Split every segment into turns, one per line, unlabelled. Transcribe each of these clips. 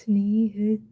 സ്നേഹത്തിലൊന്നായി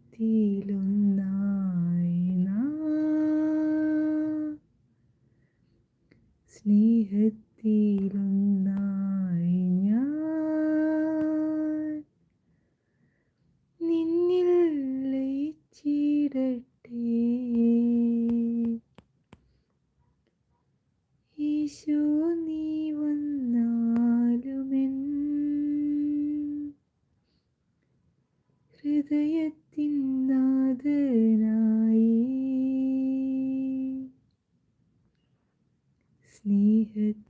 it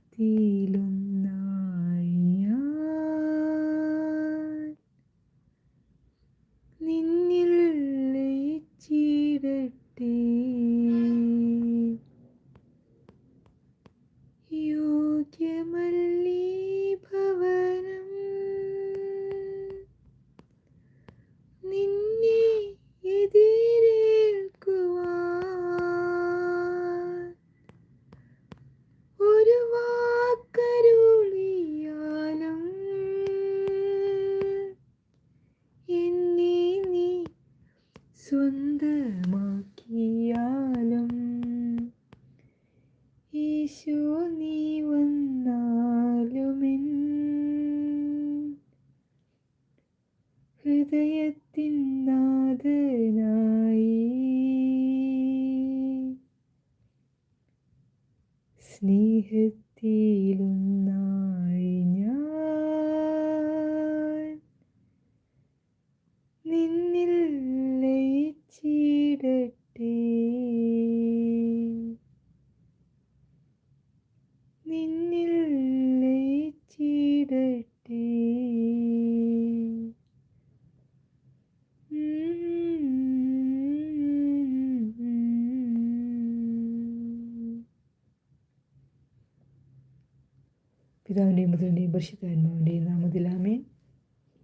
പിതാവിന്റെയും നാമതിലാമേ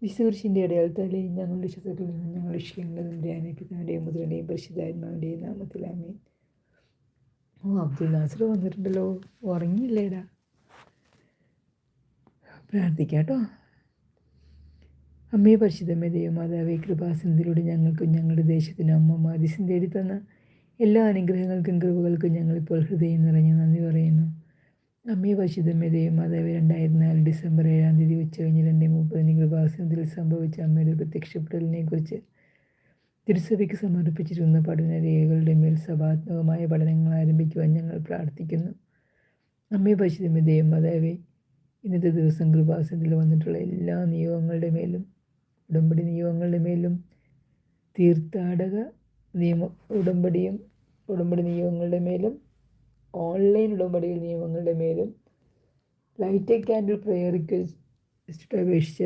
വിശുദ്ധീന്റെ അടയാളത്താലെ ഞങ്ങളുടെ ശത്രുക്കളിൽ നിന്ന് ഞങ്ങൾ രക്ഷിക്കേണ്ടതും ധ്യാന മുതലിന്റെയും പരിശുദ്ധാത്മാവിന്റെയും നാമത്തിലാമേ ഓ അബ്ദുൽ നാസർ വന്നിട്ടുണ്ടല്ലോ. ഉറങ്ങിയില്ലേടാ. പ്രാർത്ഥിക്കാട്ടോ അമ്മയെ പരിശുദ്ധമേ ദൈവമാതാവേ കൃപാസനത്തിലൂടെ ഞങ്ങൾക്കും ഞങ്ങളുടെ ദേശത്തിനും അമ്മ തേടി തന്ന എല്ലാ അനുഗ്രഹങ്ങൾക്കും കൃപകൾക്കും ഞങ്ങളിപ്പോൾ ഹൃദയം നിറഞ്ഞ് നന്ദി പറയുന്നു. അമ്മയെ പരിശുദ്ധമേ ദൈവമാതാവേ രണ്ടായിരത്തി നാല് ഡിസംബർ ഏഴാം തീയതി ഉച്ച കഴിഞ്ഞ് രണ്ടേ മുപ്പതിന് കൃപാസനത്തിൽ സംഭവിച്ച അമ്മയുടെ പ്രത്യക്ഷപ്പെടലിനെ കുറിച്ച് തിരുസഭയ്ക്ക് സമർപ്പിച്ചിരുന്ന പഠന രേഖകളുടെ മേൽ സഭാത്മകമായ പഠനങ്ങൾ ആരംഭിക്കുവാൻ ഞങ്ങൾ പ്രാർത്ഥിക്കുന്നു. അമ്മയെ പരിശുദ്ധമേ മാതാവ് ഇന്നത്തെ ദിവസം കൃപാസനത്തിൽ വന്നിട്ടുള്ള എല്ലാ നിയോഗങ്ങളുടെ മേലും ഉടമ്പടി നിയോഗങ്ങളുടെ മേലും തീർത്ഥാടക നിയമ ഉടമ്പടിയും ഉടമ്പടി നിയോഗങ്ങളുടെ മേലും ഓൺലൈൻ ഉടമ്പടി നിയമങ്ങളുടെ മേലും ലൈറ്റ് ക്യാൻഡിൽ പ്രെയർ റിക്വസ്റ്റ് അപേക്ഷിച്ച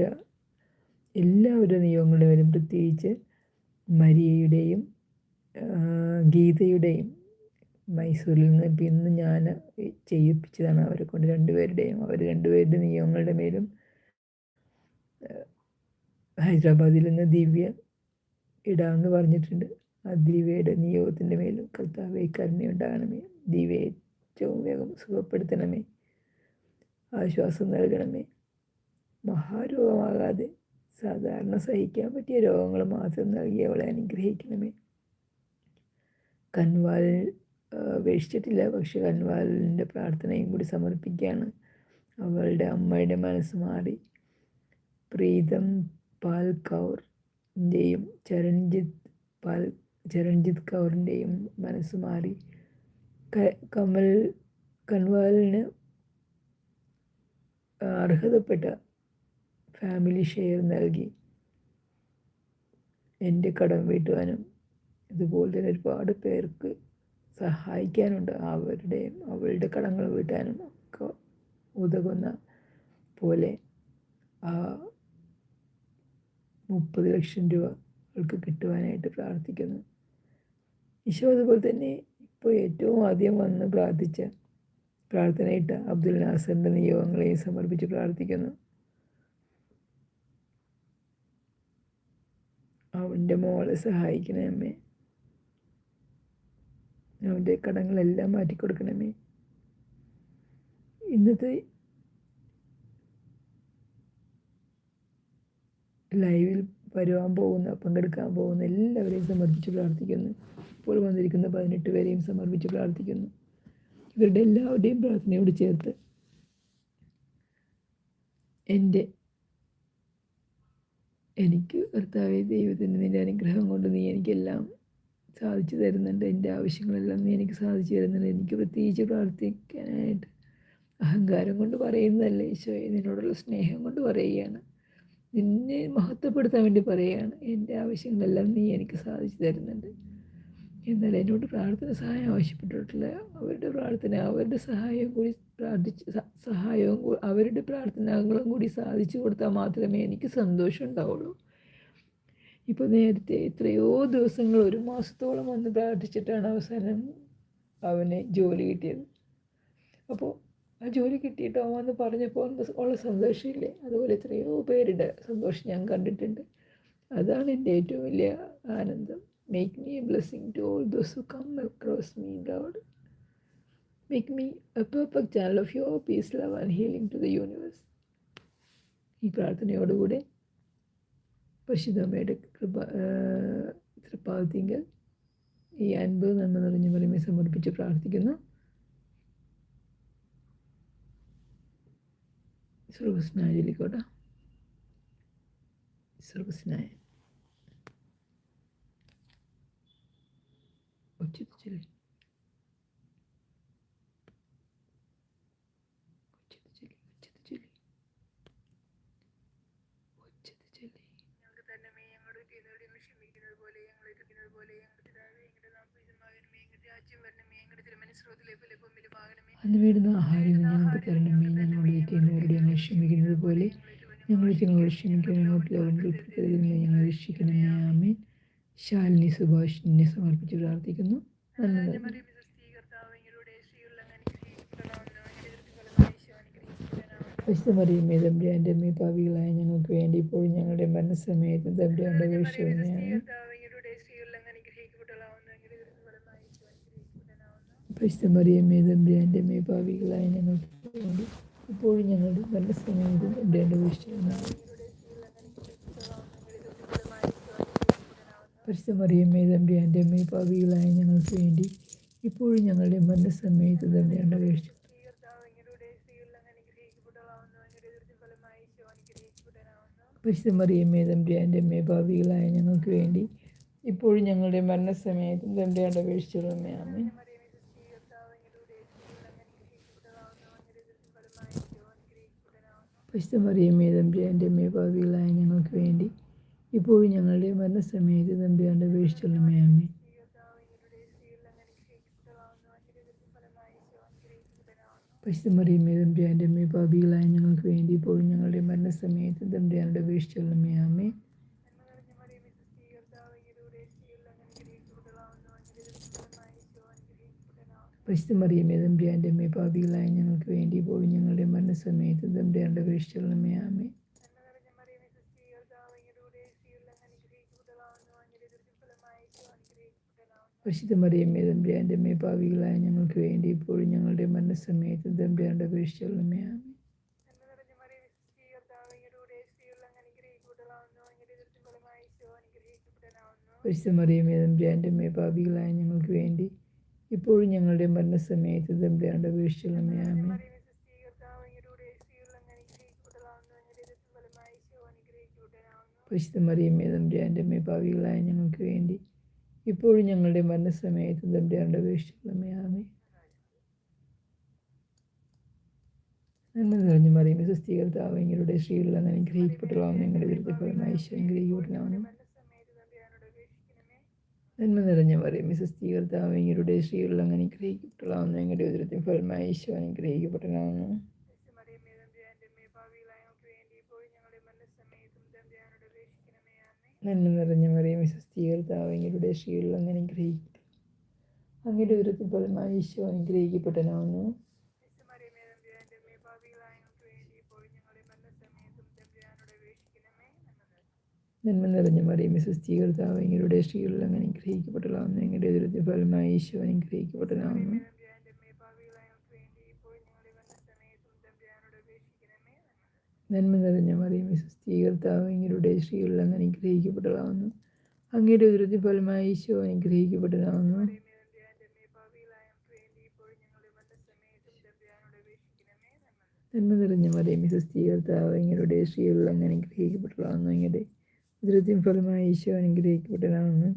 എല്ലാവരുടെ നിയമങ്ങളുടെ മേലും പ്രത്യേകിച്ച് മരിയയുടെയും ഗീതയുടെയും മൈസൂരിൽ നിന്ന് ഇന്ന് ഞാൻ ചെയ്യിപ്പിച്ചതാണ് അവരെ കൊണ്ട് രണ്ടുപേരുടെയും അവർ രണ്ടുപേരുടെ നിയമങ്ങളുടെ മേലും ഹൈദരാബാദിൽ നിന്ന് ദിവ്യ ഇടാമെന്ന് പറഞ്ഞിട്ടുണ്ട്. ആ ദിവ്യയുടെ നിയോഗത്തിന്റെ മേലും കർത്താവെ കരുണയുണ്ടാകണമേ. ദിവ്യ ഏറ്റവും വേഗം സുഖപ്പെടുത്തണമേ. ആശ്വാസം നൽകണമേ. മഹാരോഗമാകാതെ സാധാരണ സഹിക്കാൻ പറ്റിയ രോഗങ്ങൾ മാത്രം നൽകി അവളെ അനുഗ്രഹിക്കണമേ. കൺവാൽ വേഷിച്ചിട്ടില്ല പക്ഷെ കൺവാലിന്റെ പ്രാർത്ഥനയും കൂടി സമർപ്പിക്കുകയാണ്. അവളുടെ അമ്മയുടെ മനസ്സ് മാറി. പ്രീതം പാൽ കൗറിന്റെയും ചരൺജിത്ത് പാൽ ചരൺജിത്ത് കൗറിന്റെയും മനസ്സ് മാറി. കമൽ കൺവാലിന് അർഹതപ്പെട്ട ഫാമിലി ഷെയർ നൽകി. എന്റെ കടം വീട്ടുവാനും ഇതുപോലെ തന്നെ ഒരുപാട് പേർക്ക് സഹായിക്കാനുണ്ട്. അവരുടെയും അവളുടെ കടങ്ങൾ വീട്ടാനും ഒക്കെ ഉതകുന്ന പോലെ ആ മുപ്പത് ലക്ഷം രൂപ അവൾക്ക് കിട്ടുവാനായിട്ട് പ്രാർത്ഥിക്കുന്നു. ഈശോ അതുപോലെ തന്നെ ഇപ്പോൾ ഏറ്റവും ആദ്യം വന്ന് പ്രാർത്ഥിച്ച പ്രാർത്ഥനയിട്ട് അബ്ദുൽ നാസറിന്റെ നിയോഗങ്ങളെയും സമർപ്പിച്ച് പ്രാർത്ഥിക്കുന്നു. അവന്റെ മോളെ സഹായിക്കണേ അമ്മേ. അവന്റെ കടങ്ങളെല്ലാം മാറ്റിക്കൊടുക്കണമേ. ഇന്നത്തെ ലൈവിൽ വരുവാൻ പോകുന്ന പങ്കെടുക്കാൻ പോകുന്ന എല്ലാവരെയും സമർപ്പിച്ച് പ്രാർത്ഥിക്കുന്നു. ഇപ്പോൾ വന്നിരിക്കുന്ന പതിനെട്ട് പേരെയും സമർപ്പിച്ച് പ്രാർത്ഥിക്കുന്നു. ഇവരുടെ എല്ലാവരുടെയും പ്രാർത്ഥനയോട് ചേർത്ത് എന്റെ എനിക്ക് കർത്താവെ ദൈവത്തിന്റെ നിന്റെ അനുഗ്രഹം കൊണ്ട് നീ എനിക്കെല്ലാം സാധിച്ചു തരുന്നുണ്ട്. എന്റെ ആവശ്യങ്ങളെല്ലാം നീ എനിക്ക് സാധിച്ചു തരുന്നുണ്ട്. എനിക്ക് പ്രത്യേകിച്ച് പ്രാർത്ഥിക്കാനായിട്ട് അഹങ്കാരം കൊണ്ട് പറയുന്നതല്ല ഈശോയെ. നിന്നോടുള്ള സ്നേഹം കൊണ്ട് പറയുകയാണ്. നിന്നെ മഹത്വപ്പെടുത്താൻ വേണ്ടി പറയുകയാണ് എന്റെ ആവശ്യങ്ങളെല്ലാം നീ എനിക്ക് സാധിച്ചു തരുന്നുണ്ട്. എന്നാൽ എന്നോട് പ്രാർത്ഥന സഹായം ആവശ്യപ്പെട്ടിട്ടുള്ള അവരുടെ പ്രാർത്ഥന അവരുടെ സഹായം കൂടി പ്രാർത്ഥിച്ച് സഹായവും അവരുടെ പ്രാർത്ഥനകളും കൂടി സാധിച്ചു കൊടുത്താൽ മാത്രമേ എനിക്ക് സന്തോഷം ഉണ്ടാവുള്ളൂ. ഇപ്പോൾ നേരത്തെ എത്രയോ ദിവസങ്ങൾ ഒരു മാസത്തോളം വന്ന് പ്രാർത്ഥിച്ചിട്ടാണ് അവസാനം അവന് ജോലി കിട്ടിയത്. അപ്പോൾ ആ ജോലി കിട്ടിയിട്ടോ എന്ന് പറഞ്ഞപ്പോൾ ഉള്ള സന്തോഷമില്ലേ? അതുപോലെ എത്രയോ പേരുടെ സന്തോഷം ഞാൻ കണ്ടിട്ടുണ്ട്. അതാണ് എന്റെ ഏറ്റവും വലിയ ആനന്ദം. Make me a blessing to all those who come across me God make me a perfect channel of your peace love and healing to the universe ഈ പ്രാർത്ഥനയോടുകൂടെ പരിശുദ്ധമ്മയുടെ കൃപ തൃപ്പാദത്തിങ്കൽ ഈ അൻപത് നന്മ നിറഞ്ഞ മറിമെ സമർപ്പിച്ച് പ്രാർത്ഥിക്കുന്നു സർവസ്നായ ചൊല്ലിക്കോട്ടെ സർവസ്നായ ഒച്ചത്ത് ചൊല്ലി ഒച്ചത്ത് ചൊല്ലി ഒച്ചത്ത് ചൊല്ലി ഒച്ചത്ത് ചൊല്ലി
ഞങ്ങൾക്ക് തന്നെ ഞങ്ങളുടെ ചെയ്തവരെ ക്ഷമിക്കുന്നത് പോലെ ഞങ്ങൾ ഇരിക്കുന്നത് പോലെ ഞങ്ങളുടെ പിതാവേ ഞങ്ങളുടെ നാമപൂജനമാകണമേ ഞങ്ങളുടെ രാജ്യം സർവസ്നായ. ഭൂമിയിലുമാകണമേ
അന്ന് വീടുന്ന ആഹാരം ഞങ്ങൾക്ക് തരണമേ ഞങ്ങളുടെ ചെയ്യുന്നവരോട് ഞങ്ങൾ ക്ഷമിക്കുന്നത് പോലെ ഞങ്ങൾ ഞങ്ങളുടെ ലോകം ഞങ്ങൾ രക്ഷിക്കണമേ. ആമേൻ. ശാലിനി സുഭാഷിനെ സമർപ്പിച്ച് പ്രാർത്ഥിക്കുന്നു. തമ്പ്രാന്റെ അമ്മ പാവികളായ ഞങ്ങൾക്ക് വേണ്ടി ഇപ്പോൾ ഞങ്ങളുടെ മരണസമയത്ത് തമ്പ്രാന്റെ അപേക്ഷയാണ് തമ്പ്രാന്റെ അമ്മ പാവികളായ ഞങ്ങൾക്ക് വേണ്ടി നല്ല ഞങ്ങളുടെ ഇടേണ്ട വിഷയമാണ് അപേക്ഷയാണ് തമ്പി എന്റെ അമ്മേ പാവികളായ ഞങ്ങൾക്ക് വേണ്ടി ഇപ്പോഴും ഞങ്ങളുടെ മരണസമയത്ത് തമ്പ്രാന്റെ അപേക്ഷ തമ്പി എന്റെ അമ്മേ പാവികളായ ഞങ്ങൾക്ക് വേണ്ടി ഇപ്പോഴും ഞങ്ങളുടെ മരണസമയത്തും തമ്പ്രാന്റെ അപേക്ഷിച്ചുള്ളമ്മേ അമ്മേ പരിശുദ്ധമറിയമ്മേ തമ്പ്രാന്റെ അമ്മയെ പാവികളായ ഞങ്ങൾക്ക് വേണ്ടി ഇപ്പോഴും ഞങ്ങളുടെ മരണസമയത്ത് തമ്പിയാണ്ട് അപേക്ഷിച്ചുള്ളമേ അമ്മേ പരിശുദ്ധമറിയമ്മേ തമ്പിയാന്റെ അമ്മയെ പാപികളായ ഞങ്ങൾക്ക് വേണ്ടി ഇപ്പോഴും ഞങ്ങളുടെ മരണസമയത്ത് തമ്പിയാണ്ട് അപേക്ഷിച്ചുള്ളമേ അമ്മേ പരിശുദ്ധമറിയമ്മേ തമ്പിയാന്റെ അമ്മേ പാപികളായ ഞങ്ങൾക്ക് വേണ്ടി പോയി ഞങ്ങളുടെ മരണസമയത്ത് തമ്പിയാണ്ട് അപേക്ഷിച്ചുള്ളമേ ആമേ പരിശുദ്ധ മറിയമ്മേ തമ്പ്രാന്റെ അമ്മേ പാവികളായ ഞങ്ങൾക്ക് വേണ്ടി ഇപ്പോഴും ഞങ്ങളുടെ മരണസമയത്ത് തമ്പ്രാന്റെ അപേക്ഷിച്ചുള്ളമേ ആമേ പരിശുദ്ധ മറിയമ്മേ തമ്പ്രാന്റെ അമ്മേ പാവികളായ ഞങ്ങൾക്ക് വേണ്ടി ഇപ്പോഴും ഞങ്ങളുടെ മരണസമയത്ത് അപേക്ഷിച്ചുള്ളമേ ആമേ പരിശുദ്ധ മറിയമ്മേ തമ്പ്രാന്റെ അമ്മേ ഭാവികളായ ഞങ്ങൾക്ക് വേണ്ടി. ഇപ്പോഴും ഞങ്ങളുടെ മരണസമയത്ത് തമ്പുരാണ്ട് അപേക്ഷിച്ചുള്ളമേ ആമേ നന്മ നിറഞ്ഞു മറിയുമ്പോൾ സ്വസ്ഥീകർത്താവ് എങ്ങളുടെ ശ്രീയുള്ള അനുഗ്രഹിക്കപ്പെട്ടതാവും നിങ്ങളുടെ വിരുദ്ധഫലമായി അനുഗ്രഹിക്കപ്പെടലാവുന്നു നന്മ നിറഞ്ഞ മറിയുമ്പോൾ സുസ്ഥീകർത്താവ് സ്ത്രീകളിൽ അങ്ങനെ അനുഗ്രഹിക്കപ്പെട്ടതാവും ഞങ്ങളുടെ ഉദരത്തിൽ ഫലമായി ഈശോ അനുഗ്രഹിക്കപ്പെട്ടതാവുന്നു നന്മ നിറഞ്ഞ മറിയം. സ്വസ്ഥീകർത്താവ് അങ്ങയുടെ സ്ത്രീകളിൽ അങ്ങനെ ഗ്രഹിക്കും അങ്ങയുടെ ഉദരത്തിൽ ഫലമായി ഈശോ അനുഗ്രഹിക്കപ്പെട്ടനാവുന്നു നന്മ നിറഞ്ഞ മറിയും മിസസ് തീകർത്താവ് ക്ഷീലുള്ള അങ്ങ് അനുഗ്രഹിക്കപ്പെട്ടതാവുന്നു അങ്ങയുടെ ഉയരത്തിൽ ഫലമായി ഈശോ അനുഗ്രഹിക്കപ്പെട്ടതാവുന്നു നന്മ നിറഞ്ഞ മറിയും സുസ്ഥീകർത്താവ് അങ്ങയുടെ ശ്രീയുള്ള അങ്ങ് അനുഗ്രഹിക്കപ്പെട്ടതാവുന്നു അങ്ങയുടെ ഉദരത്തി ഫലമായി ഈശോ അനുഗ്രഹിക്കപ്പെട്ടതാവുന്നു നന്മ. നിറഞ്ഞ മറിയും സുസ്ഥീകർത്താവ് അങ്ങയുടെ ശ്രീയുള്ള അങ്ങ് അനുഗ്രഹിക്കപ്പെട്ടതാവുന്നു അങ്ങയുടെ ഉദരത്തിൻ ഫലമായി ഈശോ അനുഗ്രഹിക്കപ്പെട്ടതാണെന്ന്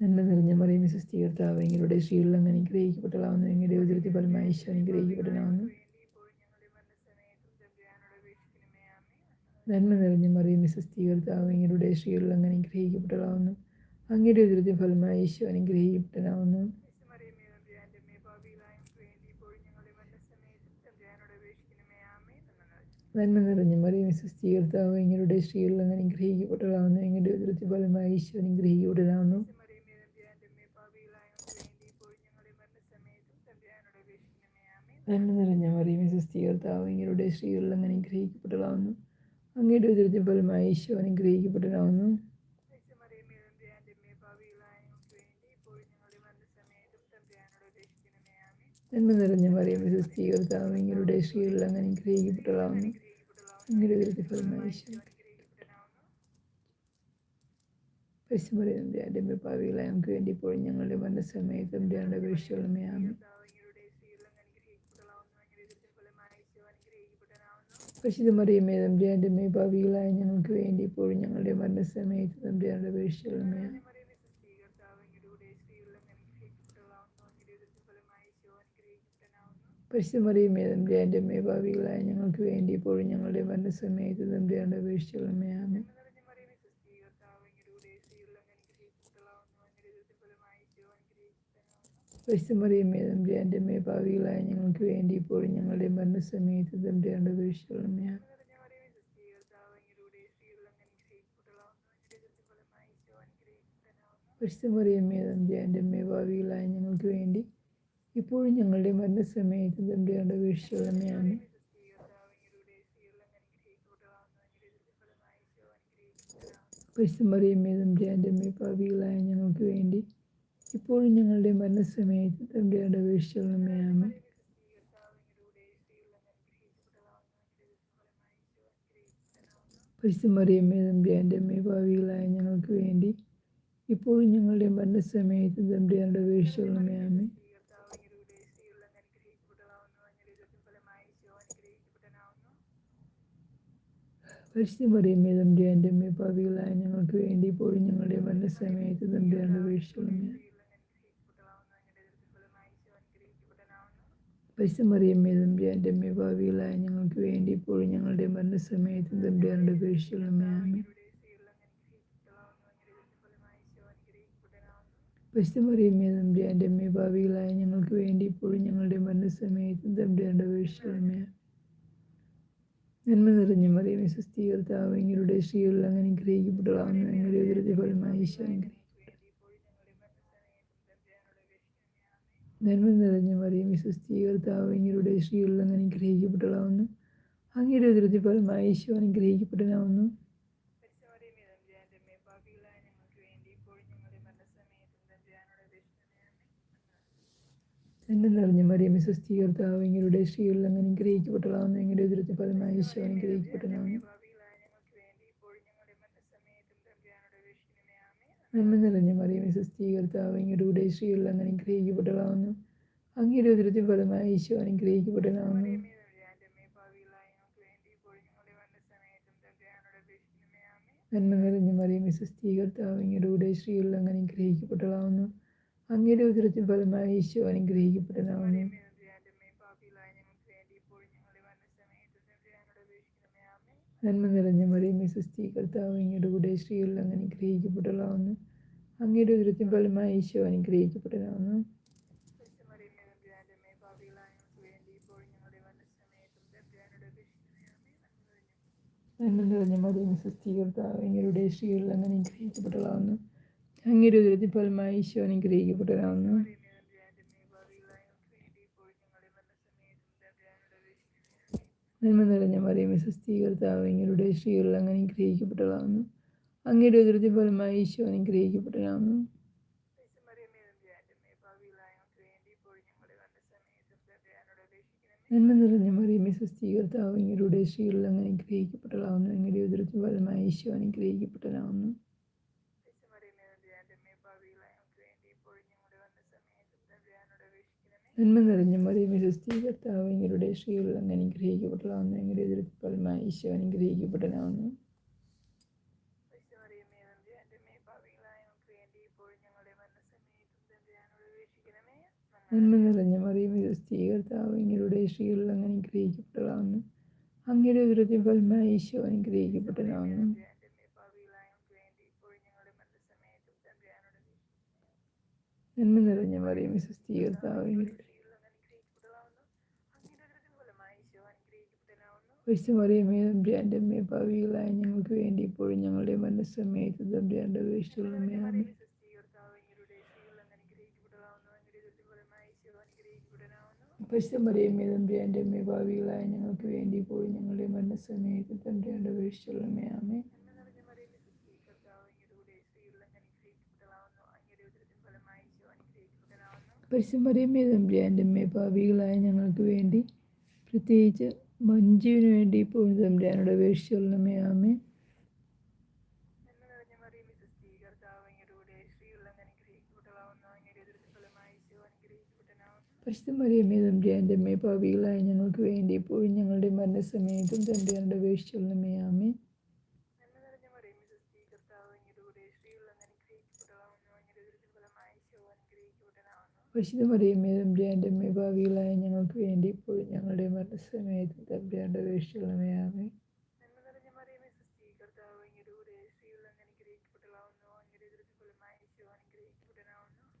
നന്മ നിറഞ്ഞ സുസ്ഥീകർത്താവ് അങ്ങയുടെ ശ്രീകളിൽ അങ്ങ് അനുഗ്രഹിക്കപ്പെട്ടതാവുന്നു എങ്ങനെ ഉദരത്തി ഫലമായി ഈശോ അനുഗ്രഹിക്കപ്പെട്ടതാവുന്നു നന്മ നിറഞ്ഞ സുസ്ഥീകർത്താവ് അങ്ങയുടെ ശ്രീകളിൽ അങ്ങ് അനുഗ്രഹിക്കപ്പെട്ടതാവുന്നു അങ്ങയുടെ ഉദരത്തി ഫലമായി ഈശോ അനുഗ്രഹിക്കപ്പെട്ടതാവുന്നു നന്മ നിറഞ്ഞ മറിയും സുസ്ഥീകർത്താവ് ഇങ്ങനെ സ്ത്രീകളിൽ അങ്ങ് അനുഗ്രഹിക്കപ്പെട്ടതാവുന്നു ഇങ്ങനെ ഉദരത്തി ഫലമായി ഈശോ അനുഗ്രഹിക്കപ്പെട്ടതാവുന്നു നന്മ നിറഞ്ഞ മറിയും സുസ്ഥീകർത്താവ് ഇങ്ങനെ സ്ത്രീകളിൽ അങ്ങ് അനുഗ്രഹിക്കപ്പെട്ടതാവുന്നു അങ്ങയുടെ ഉദരത്തി ഫലമായി ഈശോ അനുഗ്രഹിക്കപ്പെട്ടതാവുന്നു നന്മ നിറഞ്ഞ മറിയം സുസ്ഥീകർത്താവ് ഇങ്ങനെ സ്ത്രീകളിൽ അങ്ങനെ അനുഗ്രഹിക്കപ്പെട്ടതാവുന്നു അങ്ങയുടെ നമുക്ക് വേണ്ടി ഇപ്പോഴും ഞങ്ങളുടെ മരണസമയത്ത് എന്റെ അപേക്ഷകളുമേ ആമേ പരിശുദ്ധ മറിയമേ തമ്പുരാന്റെ മേ ഞങ്ങൾക്ക് വേണ്ടി ഇപ്പോഴും ഞങ്ങളുടെ മരണസമയത്ത് തമ്പുരാന്റെ അപേക്ഷകളുമേ പരിശുദ്ധ മറിയമേ തമ്പുരാന്റെ മേ ഭാവികളായ ഞങ്ങൾക്ക് വേണ്ടി ഇപ്പോഴും ഞങ്ങളുടെ മരണസമയത്ത് തമ്പുരാന്റെ അപേക്ഷകളുമേ ആമേ പരിശുദ്ധമറിയമ്മേ തമ്പുരാന്റെ മേ ഭാവികളായ ഞങ്ങൾക്ക് വേണ്ടി ഇപ്പോഴും ഞങ്ങളുടെ മരണസമയത്ത് തമ്പുരാന്റെ അപേക്ഷകളുമേ പരിശുദ്ധമറിയമ്മേ എന്റെ മേ ഭാവികളായ ഞങ്ങൾക്ക് വേണ്ടി ഇപ്പോഴും ഞങ്ങളുടെ മരണസമയത്ത് തമ്പുരാന്റെ തന്നെയാണ്. ആണ് പരിശുദ്ധമറിയമ്മേ തമ്പുരാന്റെ മേ ഭാവികളായ ഞങ്ങൾക്ക് വേണ്ടി ഇപ്പോഴും ഞങ്ങളുടെ മരണസമയത്ത് തമ്പിയുടെ അപേക്ഷകളുമേ ആമേ തമ്പിയാന്റെ അമ്മേ ഭാവികളായ ഞങ്ങൾക്ക് വേണ്ടി ഇപ്പോഴും ഞങ്ങളുടെ മരണസമയത്ത് തമ്പുരാന്റെ അപേക്ഷകളുമേ ആമേ തമ്പി എന്റെ അമ്മേ ഭാവികളായ ഞങ്ങൾക്ക് വേണ്ടി പോയി ഞങ്ങളുടെ മരണസമയത്ത് തമ്പുരാന്റെ അപേക്ഷകളുമേ പരിശുദ്ധമറിയമ്മേ എന്റെ അമ്മേ ഭാവികളായ ഞങ്ങൾക്ക് വേണ്ടി പോയി ഞങ്ങളുടെ മരണസമയത്ത് തമ്പുരാന്റെ അപേക്ഷകളുമേ ആമേ പരിശുദ്ധമറിയമ്മേ എന്റെ അമ്മേ ഭാവികളായ ഞങ്ങൾക്ക് വേണ്ടി പോയി ഞങ്ങളുടെ മരണസമയത്ത് തമ്പുരാന്റെ അപേക്ഷകളുമേ നന്മ നിറഞ്ഞ മറിയമേ വിശ്വസ്തീകർത്താവ് എങ്ങളുടെ അങ്ങനെ അനുഗ്രഹിക്കപ്പെട്ടതാകുന്നു എങ്ങനെ ഫലമായി ഈശോ അനുഗ്രഹിക്കും നന്മ നിറഞ്ഞ മറിയമേ വിശ്വസ്തീകർത്താവ് എങ്ങളുടെ ശ്രീകളിൽ അങ്ങനെ അനുഗ്രഹിക്കപ്പെട്ടതാകുന്നു അങ്ങയുടെ ഉദരത്തെ ഫലമായി ഈശോ അനുഗ്രഹിക്കപ്പെട്ടതാവുന്നു നന്മ നിറഞ്ഞ മറിയമേ സ്വസ്ഥീകർത്താവ് എങ്ങളുടെ ശ്രീകളിൽ അങ്ങനെ ഗ്രഹിക്കപ്പെട്ടതാവുന്നു എങ്ങനെ ഉദരത്തെ ഫലമായി ഈശോ അനുഗ്രഹിക്കപ്പെട്ടതാവുന്നു നന്മ നിറഞ്ഞ മറിയമേ സ്വസ്ഥീകർത്താവ് അങ്ങയുടെ കൂടെ ശ്രീകളിൽ അങ്ങനെ അനുഗ്രഹിക്കപ്പെട്ടതാവുന്നു അങ്ങയുടെ ഉദരത്തിൻ ഫലമായി ഈശോ അനുഗ്രഹിക്കപ്പെട്ടതാവുന്നു നന്മ നിറഞ്ഞ മറിയമേ സ്വസ്ഥീകർത്താവ് അങ്ങയുടെ കൂടെ ശ്രീകളിൽ അങ്ങനെ അനുഗ്രഹിക്കപ്പെട്ടതാവുന്നു അങ്ങയുടെ ഉദരത്തിൻ ഫലമായി ഈശോ അനുഗ്രഹിക്കപ്പെടുന്നവനെ നന്മ നിറഞ്ഞ മറിയമേ സുസ്ഥീകർത്താവ് അങ്ങയുടെ കൂടെ ശ്രീകളിൽ അങ്ങനെ അനുഗ്രഹിക്കപ്പെട്ടതാവുന്നു അങ്ങയുടെ ഉദരത്തിൻ ഫലമായി ഈശോ അനുഗ്രഹിക്കപ്പെട്ടതാവുന്നു നന്മ നിറഞ്ഞ മറിയമേ സുസ്ഥീകർത്താവ് അങ്ങയുടെ ശ്രീകളിൽ അങ്ങനെ അനുഗ്രഹിക്കപ്പെട്ടതാവുന്നു അങ്ങയുടെ ഉദരത്തിൻ ഫലമായി ഈശോ അനുഗ്രഹിക്കപ്പെട്ടതാവുന്നു. നന്മ നിറഞ്ഞ മറിയമേ സ്വസ്ഥീകർത്താവ് അങ്ങയുടെ ശ്രീകളിൽ അങ്ങനെ അനുഗ്രഹിക്കപ്പെട്ടതാവുന്നു. അങ്ങയുടെ ഉദരത്തിൻ ഫലമായി ഈശോ അനുഗ്രഹിക്കപ്പെട്ടവനാകുന്നു
പരിശുദ്ധമറിയമേ തമ്പുരാന്റമ്മേ ഭാവിയിലായ ഞങ്ങൾക്ക് വേണ്ടി ഇപ്പോഴും ഞങ്ങളുടെ വന്ന സമയത്തും തമ്പുരാനോട് അപേക്ഷിക്കണമേ
നന്മ നിറഞ്ഞ മറിയമേ സ്വസ്ഥീകർത്താവ് അങ്ങയുടെ സ്ത്രീകളിൽ അങ്ങനെ അനുഗ്രഹിക്കപ്പെട്ടവളാവുന്നു അങ്ങയുടെ ഉദരത്തിൻ ഫലമായി ഈശോ അനുഗ്രഹിക്കപ്പെട്ടവനാകുന്നു
പരിശുദ്ധമറിയമേ തമ്പുരാന്റമ്മേ ഭാവിയിലായ ഞങ്ങൾക്ക് വേണ്ടി ഇപ്പോഴും ഞങ്ങളുടെ വന്ന സമയത്തും തമ്പുരാനോട് അപേക്ഷിക്കണമേ
നന്മ നിറഞ്ഞ മറിയമേ സ്വസ്ഥീകർത്താവ് അങ്ങയുടെ സ്ത്രീകളിൽ അങ്ങയുടെ ഉദരത്തിൻ ഫലമായി ഈശോ അനുഗ്രഹിക്കപ്പെട്ടവനാകുന്നു
പരിശുദ്ധമറിയമേ തമ്പുരാന്റമ്മേ ഭാവിയിലായ ഞങ്ങൾക്ക് വേണ്ടി ഇപ്പോഴും ഞങ്ങളുടെ വന്ന സമയത്തും തമ്പുരാനോട് അപേക്ഷിക്കണമേ
നന്മ നിറഞ്ഞ മറിയമേ സ്വസ്ഥീകർത്താവ് ഇങ്ങനെ സ്ത്രീകളിൽ അങ്ങ് അനുഗ്രഹിക്കപ്പെട്ടതാവുന്നു അങ്ങയുടെ വിരുദ്ധ ഫലമായി ഈശോ അനുഗ്രഹിക്കപ്പെട്ടവനാകുന്നു
തമ്പുരാന്റമ്മേ ഭാവിയിലായ ഞങ്ങൾക്ക് വേണ്ടി ഇപ്പോഴും ഞങ്ങളുടെ വന്ന സമയത്തും തമ്പുരാനോട് അപേക്ഷിക്കണമേ
നന്മ നിറഞ്ഞ മറിയമേ സ്വസ്ഥീകർത്താവ് അങ്ങയുടെ പരിശുമറിയമേ തമ്പുരാന്റെ അമ്മേ ഭാവികളായ ഞങ്ങൾക്ക് വേണ്ടി ഇപ്പോഴും ഞങ്ങളുടെ മരണസമയത്ത് തമ്പുരാന്റെ അപേക്ഷിച്ചുള്ളമേ ആമേ പരിശുമറിയമേ തമ്പുരാന്റെ അമ്മേ ഭാവികളായ ഞങ്ങൾക്ക് വേണ്ടി ഇപ്പോഴും ഞങ്ങളുടെ മനസ്സമയത്ത് തമ്പുരാന്റെ അപേക്ഷിച്ചുള്ളമേ ആമേ പരിശുമറിയമേ തമ്പുരാന്റെ അമ്മേ ഭാവികളായ ഞങ്ങൾക്ക് വേണ്ടി പ്രത്യേകിച്ച് മഞ്ജുവിന് വേണ്ടി ഇപ്പോഴും തമ്പുരാനോട് അപേക്ഷിച്ചുള്ളമേ ആമേ പരിശുദ്ധമറിയമ്മേ തമ്പുരാന്റെ അമ്മേ ഭാവികളായ ഞങ്ങൾക്ക് വേണ്ടി ഇപ്പോഴും ഞങ്ങളുടെ മരണസമയത്തും തമ്പുരാനോട് അപേക്ഷിച്ചുള്ളമേ ആമേ പരിശുദ്ധമറിയമ്മേ തമ്പുരാന്റെ അമ്മേ ഭാവികളായ ഞങ്ങൾക്ക് വേണ്ടി ഇപ്പോഴും ഞങ്ങളുടെ മരണസമയത്തും തമ്പുരാനോട് അപേക്ഷിച്ചുള്ളമേ ആമേ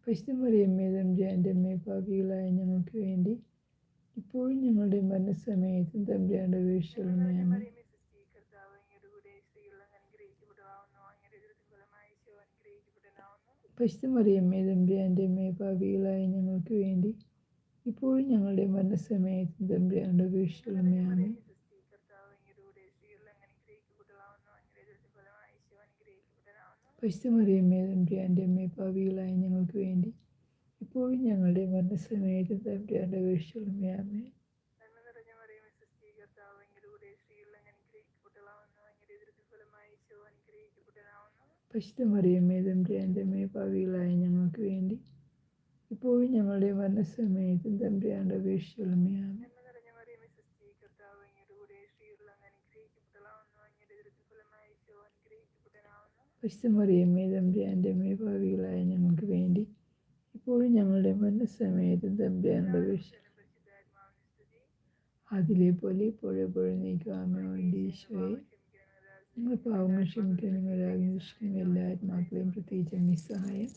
പരിശുദ്ധമറിയമ്മേ തമ്പുരാന്റെ അമ്മേ ഭാവികളായ ഞങ്ങൾക്ക് വേണ്ടി ഇപ്പോഴും ഞങ്ങളുടെ മരണസമയത്തും തമ്പുരാനോട് അപേക്ഷിച്ചുള്ളമേ ആമേ പരിശുദ്ധമറിയമ്മേ തമ്പുരാന്റെ അമ്മേ ഭാവികളായ ഞങ്ങൾക്ക് വേണ്ടി ഇപ്പോഴും ഞങ്ങളുടെ മരണസമയത്ത് തമ്പുരാനോട് അപേക്ഷിച്ചുള്ളമേ ആമേ പരിശുദ്ധമറിയമ്മേ തമ്പുരാന്റെ അമ്മേ ഭാവികളായ ഞങ്ങൾക്ക് വേണ്ടി ഇപ്പോഴും ഞങ്ങളുടെ മരണസമയത്ത് അപേക്ഷിച്ചുള്ളമേ ആമേ പരിശുദ്ധമറിയമ്മേ തമ്പുരാന്റെ മേ ഭാവികളായ ഞങ്ങൾക്ക് വേണ്ടി. ഇപ്പോഴും ഞങ്ങളുടെ മരണസമയത്തും തമ്പുരാനോട് അപേക്ഷിച്ചുള്ളമയാണ് ആമേ പരിശുദ്ധമറിയമ്മേ തമ്പുരാന്റെ മേ ഭാവികളായ ഞങ്ങൾക്ക് വേണ്ടി. ഇപ്പോഴും ഞങ്ങളുടെ മരണസമയത്തും തമ്പുരാനോട് അപേക്ഷിച്ചു അതിലെ പോലെ ഇപ്പോഴെപ്പോഴും നീക്കുവാൻ വേണ്ടി ഈശോയെ. നിങ്ങൾ പാവങ്ങൾ ക്ഷമിക്കാൻ നിങ്ങളാഗ്രഹിക്കുന്ന എല്ലാ ആത്മാക്കളെയും പ്രത്യേകിച്ച് നിസ്സഹായം സഹായം.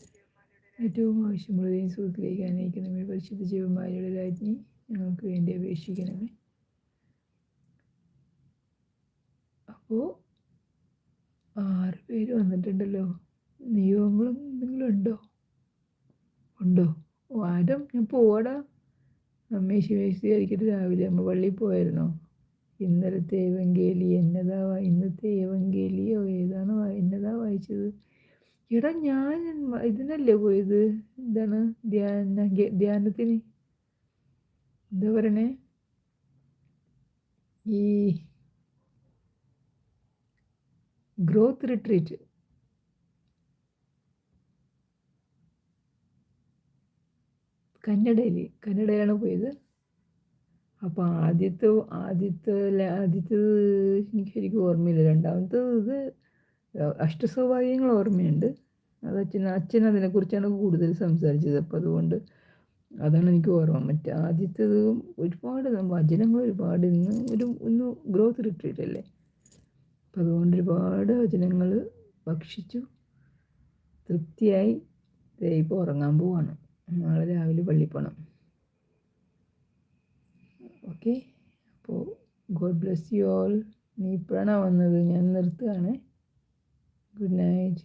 ഏറ്റവും ആവശ്യമുള്ളതെയും സുഖത്തിലേക്ക് അനയിക്കണമേ പരിശുദ്ധ ജീവന്മാരുടെ രാജ്ഞി ഞങ്ങൾക്ക് വേണ്ടി അപേക്ഷിക്കണമേ. അപ്പോൾ ആറ് പേര് വന്നിട്ടുണ്ടല്ലോ. നിയമങ്ങളും എന്തെങ്കിലും ഉണ്ടോ? ഉണ്ടോ? ആരം ഞാൻ പോവാടാ. അമ്മേ ആയിരിക്കട്ടെ രാവിലെ അമ്മ പള്ളിയിൽ പോയായിരുന്നോ? ഇന്നലത്തെ ഏവങ്കേലി എന്നതാ? ഇന്നത്തെ വായിച്ചത് എടാ ഞാൻ ഇതിനല്ലേ പോയത്? എന്താണ് ധ്യാന ധ്യാനത്തിന്. എന്താ പറയണേ? ഈ ഗ്രോത്ത് റിട്രീറ്റ് കന്നഡയിൽ കന്നഡയിലാണ് പോയത്. അപ്പോൾ ആദ്യത്തെ ആദ്യത്തെ ആദ്യത്തേത് എനിക്ക് ശരിക്കും ഓർമ്മയില്ല. രണ്ടാമത്തേത് ഇത് അഷ്ടസൗഭാഗ്യങ്ങൾ ഓർമ്മയുണ്ട്. അത് അച്ഛൻ അച്ഛൻ അതിനെക്കുറിച്ചാണ് കൂടുതൽ സംസാരിച്ചത്. അപ്പോൾ അതുകൊണ്ട് അതാണ് എനിക്ക് ഓർമ്മ. മറ്റേ ആദ്യത്തേത് ഒരുപാട് വചനങ്ങൾ ഒരുപാട് ഇന്ന് ഒരു ഒന്ന് ഗ്രോത്ത് റിട്രീറ്റ് അല്ലേ അപ്പോൾ അതുകൊണ്ട് ഒരുപാട് വചനങ്ങൾ ഭക്ഷിച്ചു. തൃപ്തിയായി. ഇപ്പോൾ ഉറങ്ങാൻ പോവാണ്. നാളെ രാവിലെ പള്ളി പോകണം ഓക്കെ. അപ്പോൾ ഗോഡ് ബ്ലെസ് യു ഓൾ. നീ ഇപ്പോഴാണ് വന്നത് ഞാൻ നിർത്തുകയാണ്. Good night